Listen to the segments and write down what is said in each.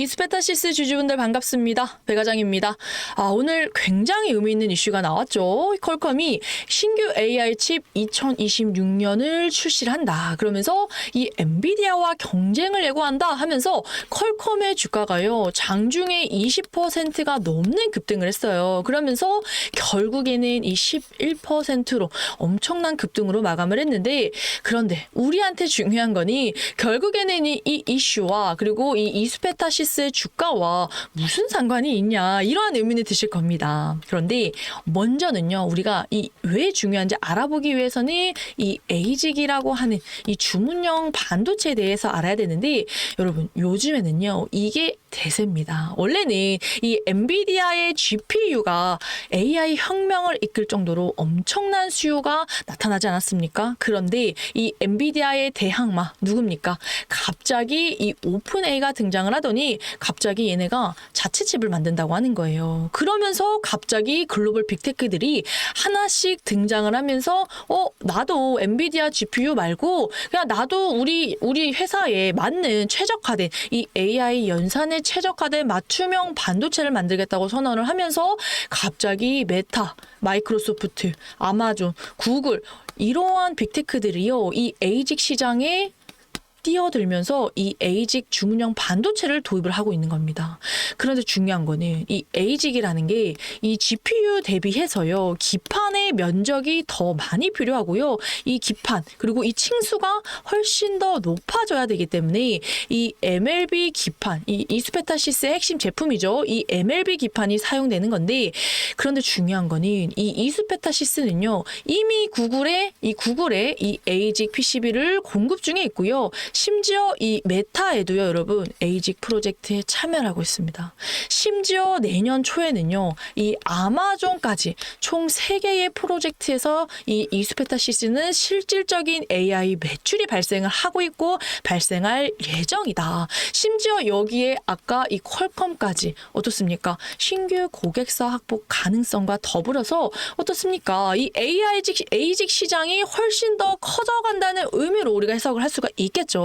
이스페타시스 주주분들 반갑습니다. 배과장입니다. 아, 오늘 굉장히 의미 있는 이슈가 나왔죠. 퀄컴이 신규 AI 칩 2026년을 출시를 한다. 그러면서 이 엔비디아와 경쟁을 예고한다 하면서 퀄컴의 주가가요. 장중에 20%가 넘는 급등을 했어요. 그러면서 결국에는 이 11%로 엄청난 급등으로 마감을 했는데 그런데 우리한테 중요한 거니 결국에는 이, 이 이슈와 그리고 이 이스페타시스 의 주가와 무슨 상관이 있냐 이러한 의문이 드실 겁니다. 그런데 먼저는요 우리가 이 왜 중요한지 알아보기 위해서는 이 에이직이라고 하는 이 주문형 반도체에 대해서 알아야 되는데 여러분 요즘에는요 이게 대세입니다. 원래는 이 엔비디아의 GPU가 AI 혁명을 이끌 정도로 엄청난 수요가 나타나지 않았습니까? 그런데 이 엔비디아의 대항마 누굽니까? 갑자기 이 오픈 A가 등장을 하더니 갑자기 얘네가 자체 칩을 만든다고 하는 거예요. 그러면서 갑자기 글로벌 빅테크들이 하나씩 등장을 하면서 어 나도 엔비디아 GPU 말고 그냥 나도 우리 우리 회사에 맞는 최적화된 이 AI 연산에 최적화된 맞춤형 반도체를 만들겠다고 선언을 하면서 갑자기 메타, 마이크로소프트, 아마존, 구글 이러한 빅테크들이요 이 에이직 시장에 뛰어들면서 이 에이직 주문형 반도체를 도입을 하고 있는 겁니다. 그런데 중요한 거는 이 에이직이라는 게 이 GPU 대비해서요 기판의 면적이 더 많이 필요하고요 이 기판 그리고 이 층수가 훨씬 더 높아져야 되기 때문에 이 MLB 기판 이 이스페타시스의 핵심 제품이죠 이 MLB 기판이 사용되는 건데 그런데 중요한 거는 이 이스페타시스는요 이미 구글의 이 구글의 이 에이직 PCB를 공급 중에 있고요 심지어 이 메타에도요 여러분 에이직 프로젝트에 참여를 하고 있습니다 심지어 내년 초에는요 이 아마존까지 총 3개의 프로젝트에서 이 이스페타시스는 실질적인 AI 매출이 발생을 하고 있고 발생할 예정이다. 심지어 여기에 아까 이 퀄컴까지 어떻습니까? 신규 고객사 확보 가능성과 더불어서 어떻습니까? 이 AI직 A직 시장이 훨씬 더 커져간다는 의미로 우리가 해석을 할 수가 있겠죠.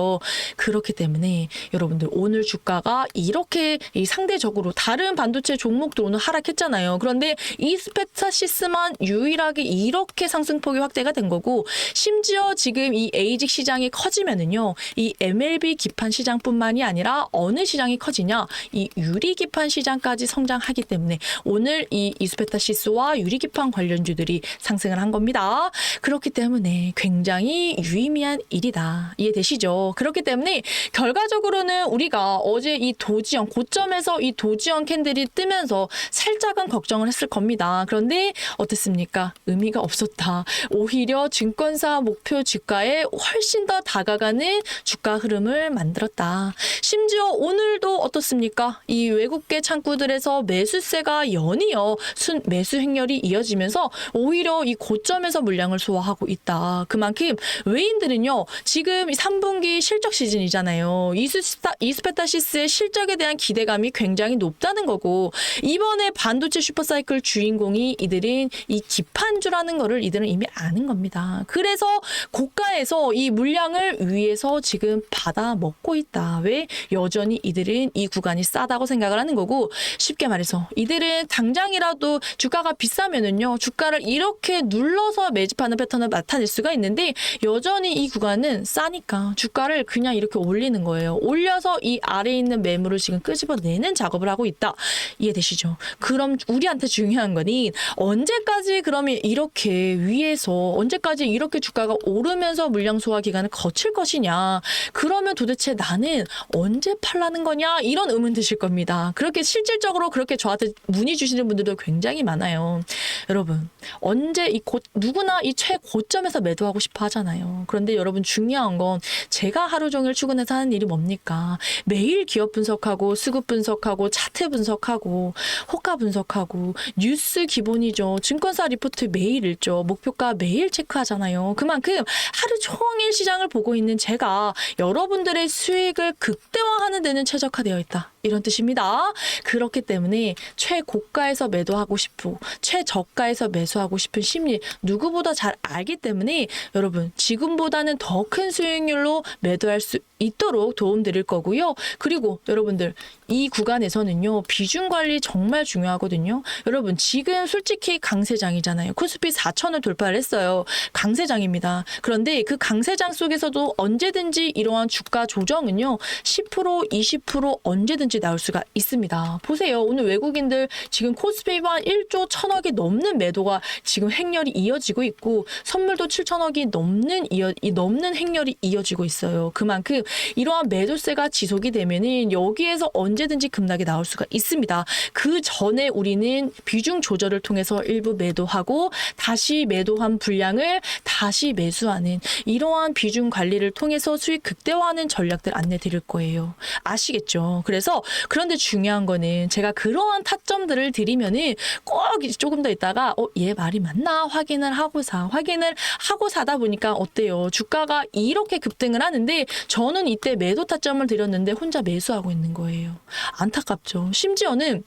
그렇기 때문에 여러분들 오늘 주가가 이렇게 이 상대적으로 다른 반도체 종목도 오늘 하락했잖아요. 그런데 이스페타시스만 유일하게 이렇게 상승폭이 확대가 된 거고 심지어 지금 이 에이직 시장이 커지면은요. 이 MLB 기판 시장뿐만이 아니라 어느 시장이 커지냐? 이 유리 기판 시장까지 성장하기 때문에 오늘 이 이스페타시스와 유리 기판 관련주들이 상승을 한 겁니다. 그렇기 때문에 굉장히 유의미한 일이다. 이해되시죠? 그렇기 때문에 결과적으로는 우리가 어제 이 도지형 고점에서 이 도지형 캔들이 뜨면서 살짝은 걱정을 했을 겁니다. 그런데 어땠습니까? 의미가 없었다. 오히려 증권사 목표 주가에 훨씬 더 다가가는 주가 흐름을 만들었다. 심지어 오늘도 어떻습니까? 이 외국계 창구들에서 매수세가 연이어 순 매수 행렬이 이어지면서 오히려 이 고점에서 물량을 소화하고 있다. 그만큼 외인들은요, 지금 3분기 실적 시즌이잖아요. 이스타, 이스페타시스의 실적에 대한 기대감이 굉장히 높다는 거고, 이번에 반도체 슈퍼사이클 주인공이 이들은 이 기판주라는 거를 이들은 이미 아는 겁니다. 그래서 고가에서 이 물량을 위에서 지금 받아 먹고 있다. 왜? 여전히 이들은 이 구간이 싸다고 생각을 하는 거고, 쉽게 말해서 이들은 당장이라도 주가가 비싸면은요, 주가를 이렇게 눌러서 매집하는 패턴을 나타낼 수가 있는데, 여전히 이 구간은 싸니까 주가 를 그냥 이렇게 올리는 거예요. 올려서 이 아래에 있는 매물을 지금 끄집어내는 작업을 하고 있다. 이해되시죠? 그럼 우리한테 중요한 거니 언제까지 그러면 이렇게 위에서 언제까지 이렇게 주가가 오르면서 물량 소화 기간을 거칠 것이냐? 그러면 도대체 나는 언제 팔라는 거냐? 이런 의문 드실 겁니다. 그렇게 실질적으로 그렇게 저한테 문의 주시는 분들도 굉장히 많아요. 여러분, 언제 이 고, 누구나 이 최고점에서 매도하고 싶어 하잖아요. 그런데 여러분 중요한 건 제가 하루 종일 출근해서 하는 일이 뭡니까? 매일 기업 분석하고 수급 분석하고 차트 분석하고 호가 분석하고 뉴스 기본이죠. 증권사 리포트 매일 읽죠. 목표가 매일 체크하잖아요. 그만큼 하루 종일 시장을 보고 있는 제가 여러분들의 수익을 극대화하는 데는 최적화되어 있다. 이런 뜻입니다. 그렇기 때문에 최고가에서 매도하고 싶고 최저가에서 매수하고 싶은 심리 누구보다 잘 알기 때문에 여러분 지금보다는 더 큰 수익률로 매도할 수 있도록 도움드릴 거고요. 그리고 여러분들 이 구간에서는요 비중 관리 정말 중요하거든요. 여러분 지금 솔직히 강세장이잖아요. 코스피 4천을 돌파를 했어요. 강세장입니다. 그런데 그 강세장 속에서도 언제든지 이러한 주가 조정은요 10% 20% 언제든지 나올 수가 있습니다. 보세요. 오늘 외국인들 지금 코스피만 1조 1천억이 넘는 매도가 지금 행렬이 이어지고 있고 선물도 7천억이 넘는 이어 이 넘는 행렬이 이어지고 있어요. 그만큼 이러한 매도세가 지속이 되면은 여기에서 언제든지 급락이 나올 수가 있습니다. 그 전에 우리는 비중 조절을 통해서 일부 매도하고 다시 매도한 분량을 다시 매수하는 이러한 비중 관리를 통해서 수익 극대화하는 전략들 안내 드릴 거예요. 아시겠죠? 그래서 그런데 중요한 거는 제가 그러한 타점들을 드리면은 꼭 조금 더 있다가 어, 얘 말이 맞나 확인을 하고 사. 확인을 하고 사다 보니까 어때요? 주가가 이렇게 급등을 하는데 저는 이때 매도 타점을 드렸는데 혼자 매수하고 있는 거예요. 안타깝죠. 심지어는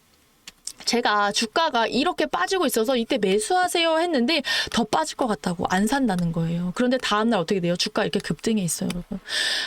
제가 주가가 이렇게 빠지고 있어서 이때 매수하세요 했는데 더 빠질 것 같다고 안 산다는 거예요. 그런데 다음날 어떻게 돼요? 주가 이렇게 급등해 있어요, 여러분.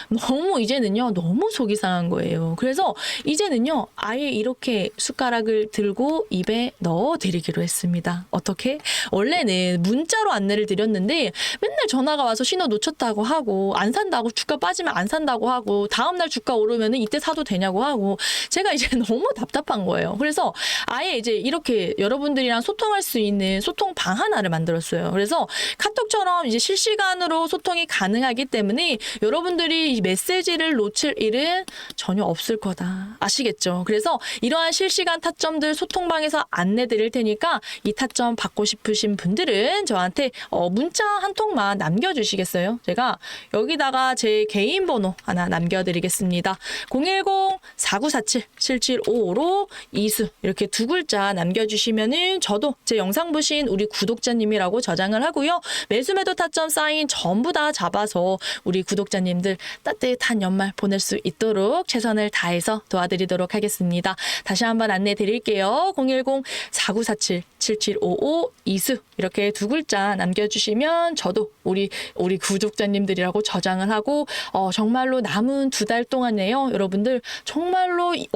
너무 이제는요, 너무 속이 상한 거예요. 그래서 이제는요, 아예 이렇게 숟가락을 들고 입에 넣어 드리기로 했습니다. 어떻게? 원래는 문자로 안내를 드렸는데 맨날 전화가 와서 신호 놓쳤다고 하고 안 산다고 주가 빠지면 안 산다고 하고 다음날 주가 오르면은 이때 사도 되냐고 하고 제가 이제 너무 답답한 거예요. 그래서 아예 이제 이렇게 여러분들이랑 소통할 수 있는 소통 방 하나를 만들었어요. 그래서 카톡처럼 이제 실시간으로 소통이 가능하기 때문에 여러분들이 이 메시지를 놓칠 일은 전혀 없을 거다. 아시겠죠? 그래서 이러한 실시간 타점들 소통방에서 안내 드릴 테니까 이 타점 받고 싶으신 분들은 저한테 어, 문자 한 통만 남겨주시겠어요? 제가 여기다가 제 개인 번호 하나 남겨드리겠습니다. 010-4947-7755로 이수 이렇게 두 글자 남겨주시면은 저도 제 영상 보신 우리 구독자님이라고 저장을 하고요. 매수 매도 타점 사인 전부 다 잡아서 우리 구독자님들 따뜻한 연말 보낼 수 있도록 최선을 다해서 도와드리도록 하겠습니다. 다시 한번 안내 드릴게요. 010-4947-7755 이수 이렇게 두 글자 남겨주시면 저도 우리 우리 구독자님들이라고 저장을 하고 어, 정말로 남은 두 달 동안에요. 여러분들 정말로 이-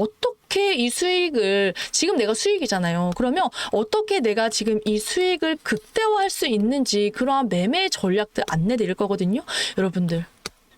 어떻게 이 수익을 지금 내가 수익이잖아요. 그러면 어떻게 내가 지금 이 수익을 극대화할 수 있는지 그러한 매매 전략들 안내 드릴 거거든요. 여러분들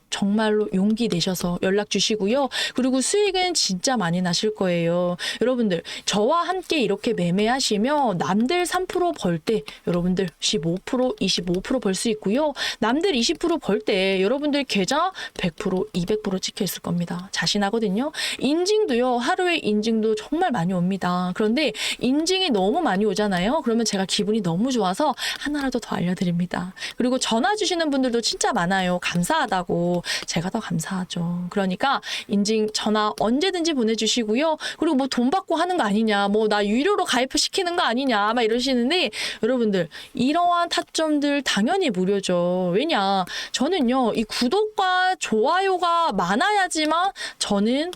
정말로 용기 내셔서 연락 주시고요. 그리고 수익은 진짜 많이 나실 거예요. 여러분들, 저와 함께 이렇게 매매하시면 남들 3%벌 때 여러분들 15%, 25%벌 수 있고요. 남들 20%벌 때 여러분들 계좌 100%, 200% 찍혀 있을 겁니다. 자신하거든요. 인증도요. 하루에 인증도 정말 많이 옵니다. 그런데 인증이 너무 많이 오잖아요. 그러면 제가 기분이 너무 좋아서 하나라도 더 알려드립니다. 그리고 전화 주시는 분들도 진짜 많아요. 감사하다고. 제가 더 감사하죠. 그러니까 인증 전화 언제든지 보내주시고요. 그리고 뭐 돈 받고 하는 거 아니냐, 뭐 나 유료로 가입시키는 거 아니냐, 막 이러시는데 여러분들 이러한 타점들 당연히 무료죠. 왜냐, 저는요 이 구독과 좋아요가 많아야지만 저는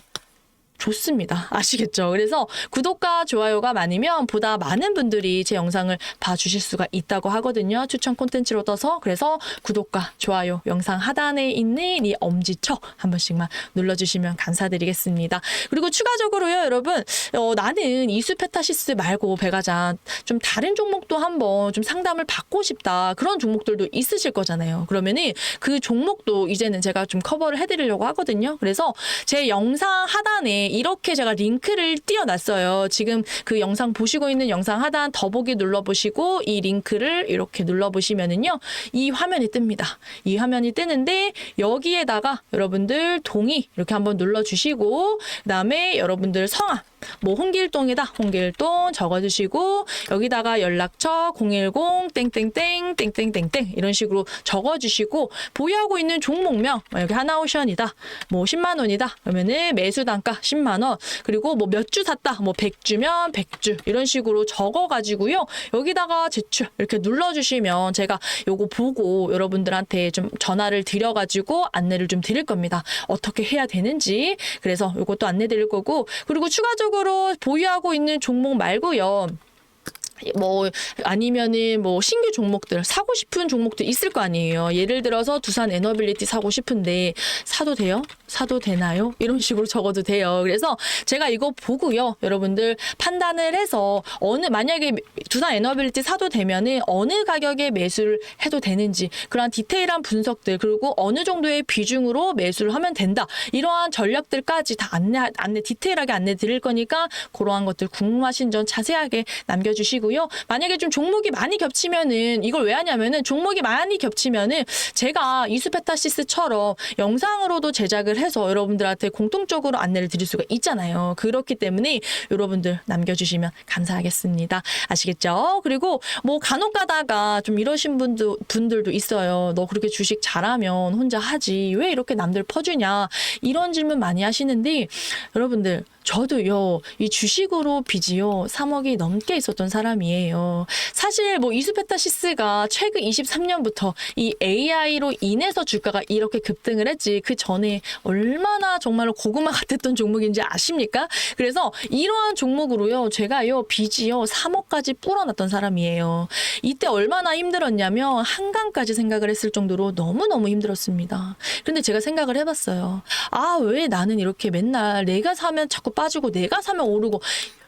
좋습니다. 아시겠죠? 그래서 구독과 좋아요가 많으면 보다 많은 분들이 제 영상을 봐주실 수가 있다고 하거든요. 추천 콘텐츠로 떠서 그래서 구독과 좋아요 영상 하단에 있는 이 엄지척 한 번씩만 눌러주시면 감사드리겠습니다. 그리고 추가적으로요, 여러분 어, 나는 이수페타시스 말고 배가장 좀 다른 종목도 한번 좀 상담을 받고 싶다 그런 종목들도 있으실 거잖아요. 그러면은 그 종목도 이제는 제가 좀 커버를 해드리려고 하거든요. 그래서 제 영상 하단에 이렇게 제가 링크를 띄워놨어요. 지금 그 영상 보시고 있는 영상 하단 더보기 눌러보시고 이 링크를 이렇게 눌러보시면은요. 이 화면이 뜹니다. 이 화면이 뜨는데 여기에다가 여러분들 동의 이렇게 한번 눌러주시고 그 다음에 여러분들 성함 뭐 홍길동이다. 홍길동 적어주시고 여기다가 연락처 010 땡땡땡 땡땡땡땡 이런 식으로 적어주시고 보유하고 있는 종목명 뭐 여기 하나오션이다. 뭐 10만 원이다. 그러면은 매수 단가 10만 원. 그리고 뭐 몇 주 샀다. 뭐 100주면 100주 이런 식으로 적어가지고요. 여기다가 제출 이렇게 눌러주시면 제가 요거 보고 여러분들한테 좀 전화를 드려가지고 안내를 좀 드릴 겁니다. 어떻게 해야 되는지. 그래서 요것도 안내 드릴 거고 그리고 추가적으로 보유하고 있는 종목 말고요. 뭐 아니면은 뭐 신규 종목들 사고 싶은 종목들 있을 거 아니에요. 예를 들어서 두산 에너빌리티 사고 싶은데 사도 돼요? 사도 되나요? 이런 식으로 적어도 돼요. 그래서 제가 이거 보고요. 여러분들 판단을 해서 어느 만약에 두산 에너빌리티 사도 되면은 어느 가격에 매수를 해도 되는지 그런 디테일한 분석들 그리고 어느 정도의 비중으로 매수를 하면 된다. 이러한 전략들까지 다 안내 안내 디테일하게 안내 드릴 거니까 그러한 것들 궁금하신 점 자세하게 남겨 주시고요. 만약에 좀 종목이 많이 겹치면은 이걸 왜 하냐면은 종목이 많이 겹치면은 제가 이수페타시스처럼 영상으로도 제작을 해서 여러분들한테 공통적으로 안내를 드릴 수가 있잖아요. 그렇기 때문에 여러분들 남겨주시면 감사하겠습니다. 아시겠죠? 그리고 뭐 간혹 가다가 좀 이러신 분도, 분들도 있어요. 너 그렇게 주식 잘하면 혼자 하지. 왜 이렇게 남들 퍼주냐. 이런 질문 많이 하시는데 여러분들 저도요, 이 주식으로 빚이요, 3억이 넘게 있었던 사람이에요. 사실 뭐 이수페타시스가 최근 23년부터 이 AI로 인해서 주가가 이렇게 급등을 했지, 그 전에 얼마나 정말로 고구마 같았던 종목인지 아십니까? 그래서 이러한 종목으로요, 제가요, 빚이요, 3억까지 불어났던 사람이에요. 이때 얼마나 힘들었냐면, 한강까지 생각을 했을 정도로 너무너무 힘들었습니다. 근데 제가 생각을 해봤어요. 아, 왜 나는 이렇게 맨날 내가 사면 자꾸 빠지고 내가 사면 오르고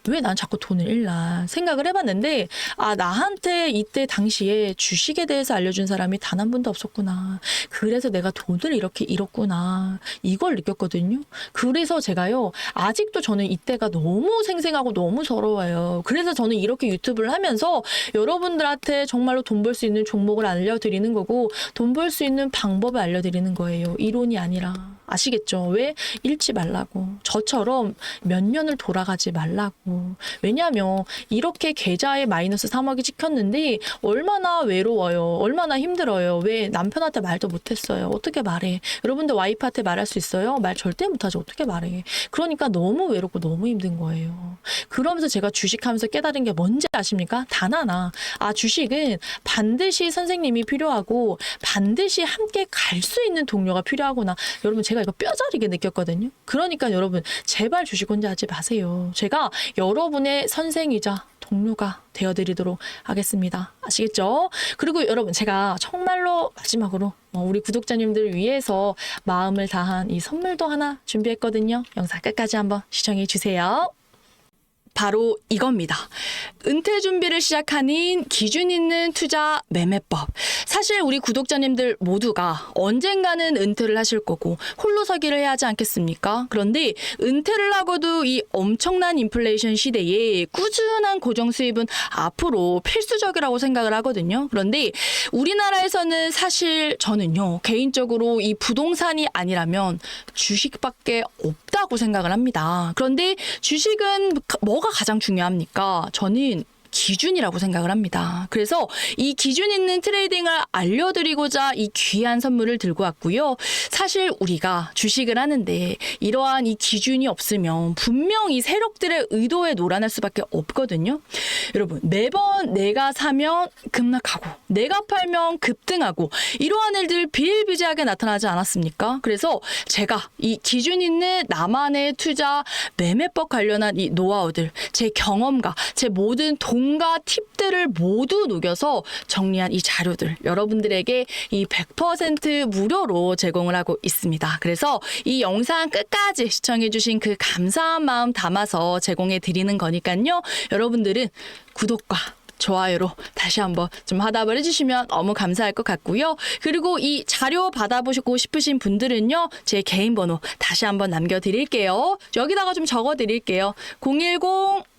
왜 난 자꾸 돈을 잃나 생각을 해봤는데 아 나한테 이때 당시에 주식에 대해서 알려준 사람이 단 한 분도 없었구나. 그래서 내가 돈을 이렇게 잃었구나. 이걸 느꼈거든요. 그래서 제가요 아직도 저는 이때가 너무 생생하고 너무 서러워요. 그래서 저는 이렇게 유튜브를 하면서 여러분들한테 정말로 돈 벌 수 있는 종목을 알려드리는 거고 돈 벌 수 있는 방법을 알려드리는 거예요. 이론이 아니라 아시겠죠? 왜 잃지 말라고. 저처럼 몇 년을 돌아가지 말라고. 왜냐하면 이렇게 계좌에 마이너스 3억이 찍혔는데 얼마나 외로워요. 얼마나 힘들어요. 왜 남편한테 말도 못했어요. 어떻게 말해. 여러분들 와이프한테 말할 수 있어요? 말 절대 못하죠. 어떻게 말해. 그러니까 너무 외롭고 너무 힘든 거예요. 그러면서 제가 주식하면서 깨달은 게 뭔지 아십니까? 단 하나. 아, 주식은 반드시 선생님이 필요하고 반드시 함께 갈 수 있는 동료가 필요하구나. 여러분, 제가 이거 뼈저리게 느꼈거든요. 그러니까 여러분, 제발 주식 혼자 하지 마세요. 제가 여러분의 선생이자 동료가 되어드리도록 하겠습니다. 아시겠죠? 그리고 여러분, 제가 정말로 마지막으로 어, 우리 구독자님들 위해서 마음을 다한 이 선물도 하나 준비했거든요. 영상 끝까지 한번 시청해 주세요. 바로 이겁니다. 은퇴 준비를 시작하는 기준 있는 투자 매매법. 사실 우리 구독자님들 모두가 언젠가는 은퇴를 하실 거고 홀로 서기를 해야 하지 않겠습니까? 그런데 은퇴를 하고도 이 엄청난 인플레이션 시대에 꾸준한 고정 수입은 앞으로 필수적이라고 생각을 하거든요. 그런데 우리나라에서는 사실 저는요, 개인적으로 이 부동산이 아니라면 주식밖에 없 다고 생각을 합니다. 그런데 주식은 뭐가 가장 중요합니까? 저는 기준이라고 생각을 합니다. 그래서 이 기준 있는 트레이딩을 알려드리고자 이 귀한 선물을 들고 왔고요. 사실 우리가 주식을 하는데 이러한 이 기준이 없으면 분명히 세력들의 의도에 놀아날 수밖에 없거든요. 여러분 매번 내가 사면 급락하고 내가 팔면 급등하고 이러한 일들 비일비재하게 나타나지 않았습니까? 그래서 제가 이 기준 있는 나만의 투자 매매법 관련한 이 노하우들 제 경험과 제 모든 동 온갖 팁들을 모두 녹여서 정리한 이 자료들 여러분들에게 이 100% 무료로 제공을 하고 있습니다. 그래서 이 영상 끝까지 시청해주신 그 감사한 마음 담아서 제공해 드리는 거니까요. 여러분들은 구독과 좋아요로 다시 한번 좀 화답을 해주시면 너무 감사할 것 같고요. 그리고 이 자료 받아보시고 싶으신 분들은요, 제 개인 번호 다시 한번 남겨드릴게요. 여기다가 좀 적어드릴게요. 010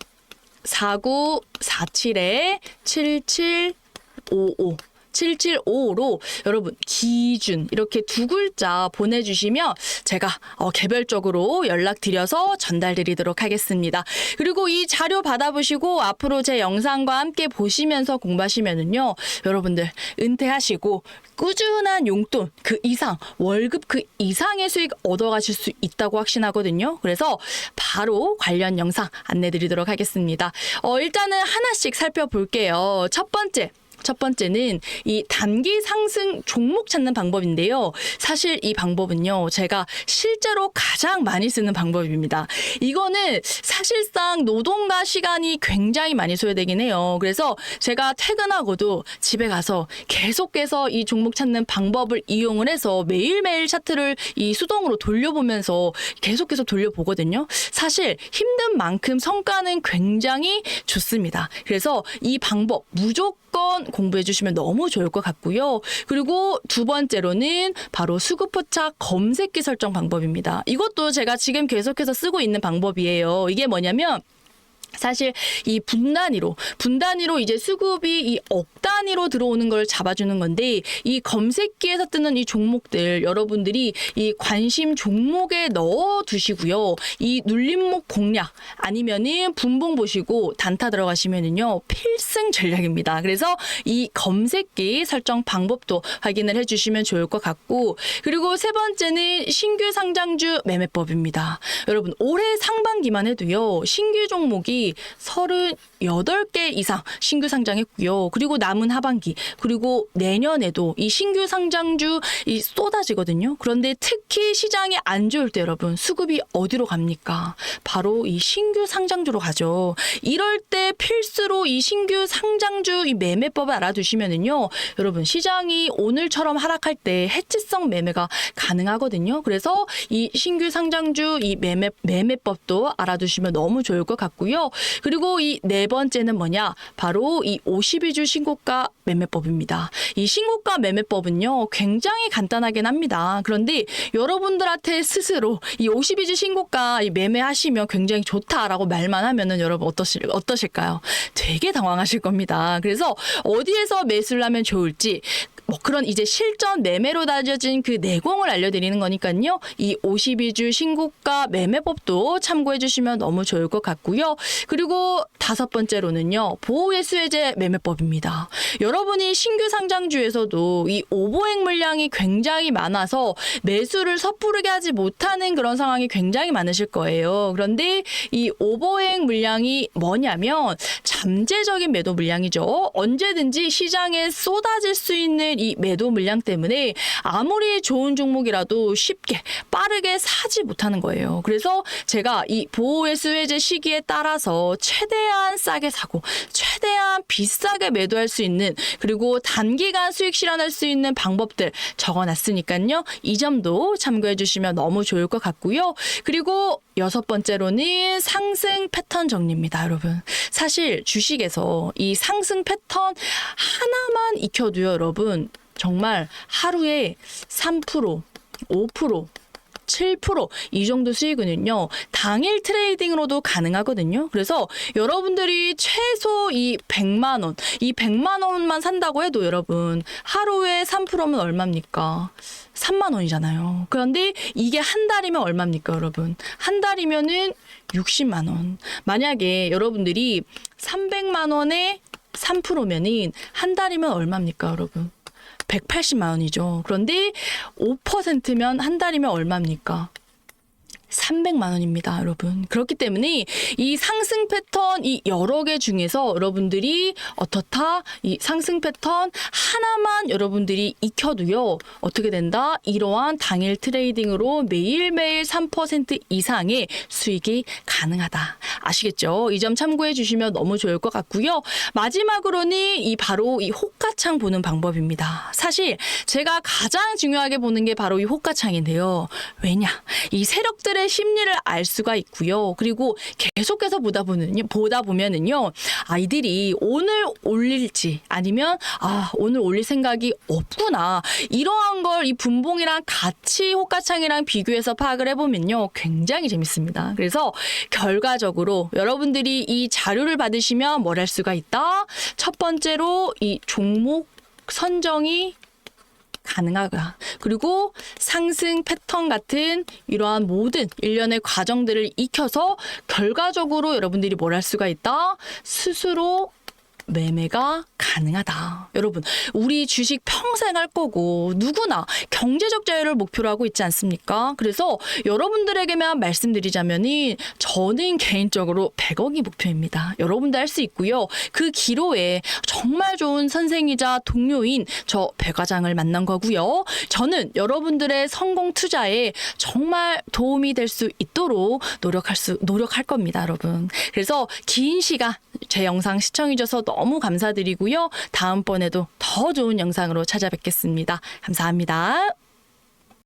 4947에 7755 7755로 여러분 기준 이렇게 두 글자 보내주시면 제가 어, 개별적으로 연락드려서 전달드리도록 하겠습니다. 그리고 이 자료 받아보시고 앞으로 제 영상과 함께 보시면서 공부하시면은요 여러분들 은퇴하시고 꾸준한 용돈 그 이상 월급 그 이상의 수익 얻어가실 수 있다고 확신하거든요. 그래서 바로 관련 영상 안내드리도록 하겠습니다. 어, 일단은 하나씩 살펴볼게요. 첫 번째. 첫 번째는 이 단기 상승 종목 찾는 방법인데요. 사실 이 방법은요, 제가 실제로 가장 많이 쓰는 방법입니다. 이거는 사실상 노동과 시간이 굉장히 많이 소요되긴 해요. 그래서 제가 퇴근하고도 집에 가서 계속해서 이 종목 찾는 방법을 이용을 해서 매일매일 차트를 이 수동으로 돌려보면서 계속해서 돌려보거든요. 사실 힘든 만큼 성과는 굉장히 좋습니다. 그래서 이 방법 무조건 공부해 주시면 너무 좋을 것 같고요. 그리고 두 번째로는 바로 수급포착 검색기 설정 방법입니다. 이것도 제가 지금 계속해서 쓰고 있는 방법이에요. 이게 뭐냐면 사실 이 분단위로 분단위로 이제 수급이 이 억 단위로 들어오는 걸 잡아주는 건데 이 검색기에서 뜨는 이 종목들 여러분들이 이 관심 종목에 넣어 두시고요. 이 눌림목 공략 아니면은 분봉 보시고 단타 들어가시면은요 필승 전략입니다. 그래서 이 검색기 설정 방법도 확인을 해주시면 좋을 것 같고 그리고 세 번째는 신규 상장주 매매법입니다. 여러분 올해 상반기만 해도요 신규 종목이 38개 이상 신규 상장했고요. 그리고 남은 하반기 그리고 내년에도 이 신규 상장주 이 쏟아지거든요. 그런데 특히 시장이 안 좋을 때 여러분 수급이 어디로 갑니까? 바로 이 신규 상장주로 가죠. 이럴 때 필수로 이 신규 상장주 이 매매법을 알아두시면은요. 여러분 시장이 오늘처럼 하락할 때 해치성 매매가 가능하거든요. 그래서 이 신규 상장주 이 매매 매매법도 알아두시면 너무 좋을 것 같고요. 그리고 이 네 번째는 뭐냐? 바로 이 52주 신고가 매매법입니다. 이 신고가 매매법은요, 굉장히 간단하긴 합니다. 그런데 여러분들한테 스스로 이 52주 신고가 이 매매하시면 굉장히 좋다라고 말만 하면은 여러분 어떠실, 어떠실까요? 되게 당황하실 겁니다. 그래서 어디에서 매수를 하면 좋을지 뭐 그런 이제 실전 매매로 다져진 그 내공을 알려드리는 거니까요. 이 52주 신고가 매매법도 참고해 주시면 너무 좋을 것 같고요. 그리고 다섯 번째로는요. 보호예수해제 매매법입니다. 여러분이 신규 상장주에서도 이 오보행 물량이 굉장히 많아서 매수를 섣부르게 하지 못하는 그런 상황이 굉장히 많으실 거예요. 그런데 이 오버행 물량이 뭐냐면 잠재적인 매도 물량이죠. 언제든지 시장에 쏟아질 수 있는 이 매도 물량 때문에 아무리 좋은 종목이라도 쉽게 빠르게 사지 못하는 거예요. 그래서 제가 이 보호회수 해제 시기에 따라서 최대한 싸게 사고 최대한 비싸게 매도할 수 있는 그리고 단기간 수익 실현할 수 있는 방법들 적어놨으니까요. 이 점도 참고해 주시면 너무 좋을 것 같고요. 그리고 여섯 번째로는 상승 패턴 정리입니다, 여러분. 사실 주식에서 이 상승 패턴 하나만 익혀도요, 여러분. 정말 하루에 3%, 5%, 7%이 정도 수익은요 당일 트레이딩으로도 가능하거든요. 그래서 여러분들이 최소 이 100만 원, 이 100만 원만 산다고 해도 여러분 하루에 3%면 얼마입니까? 3만 원이잖아요. 그런데 이게 한 달이면 얼마입니까, 여러분? 한 달이면은 60만 원. 만약에 여러분들이 300만 원에 3%면은 한 달이면 얼마입니까, 여러분? 180만 원이죠. 그런데 5%면 한 달이면 얼마입니까? 300만 원입니다, 여러분. 그렇기 때문에 이 상승 패턴 이 여러 개 중에서 여러분들이 어떻다 이 상승 패턴 하나만 여러분들이 익혀도요 어떻게 된다 이러한 당일 트레이딩으로 매일매일 3% 이상의 수익이 가능하다 아시겠죠? 이 점 참고해 주시면 너무 좋을 것 같고요. 마지막으로는 이 바로 이 호가창 보는 방법입니다. 사실 제가 가장 중요하게 보는 게 바로 이 호가창인데요. 왜냐 이 세력들의 심리를 알 수가 있고요. 그리고 계속해서 보다 보면요, 보다 보면은요, 아이들이 오늘 올릴지 아니면 아 오늘 올릴 생각이 없구나 이러한 걸 이 분봉이랑 같이 호가창이랑 비교해서 파악을 해보면요, 굉장히 재밌습니다. 그래서 결과적으로 여러분들이 이 자료를 받으시면 뭘 할 수가 있다. 첫 번째로 이 종목 선정이 가능하다. 그리고 상승 패턴 같은 이러한 모든 일련의 과정들을 익혀서 결과적으로 여러분들이 뭘 할 수가 있다? 스스로 매매가 가능하다. 여러분, 우리 주식 평생 할 거고 누구나 경제적 자유를 목표로 하고 있지 않습니까? 그래서 여러분들에게만 말씀드리자면은 저는 개인적으로 100억이 목표입니다. 여러분도 할 수 있고요. 그 기로에 정말 좋은 선생이자 동료인 저 배과장을 만난 거고요. 저는 여러분들의 성공 투자에 정말 도움이 될 수 있도록 노력할 수 노력할 겁니다, 여러분. 그래서 긴 시간 제 영상 시청해줘서 너무 감사드리고요. 다음번에도 더 좋은 영상으로 찾아뵙겠습니다. 감사합니다.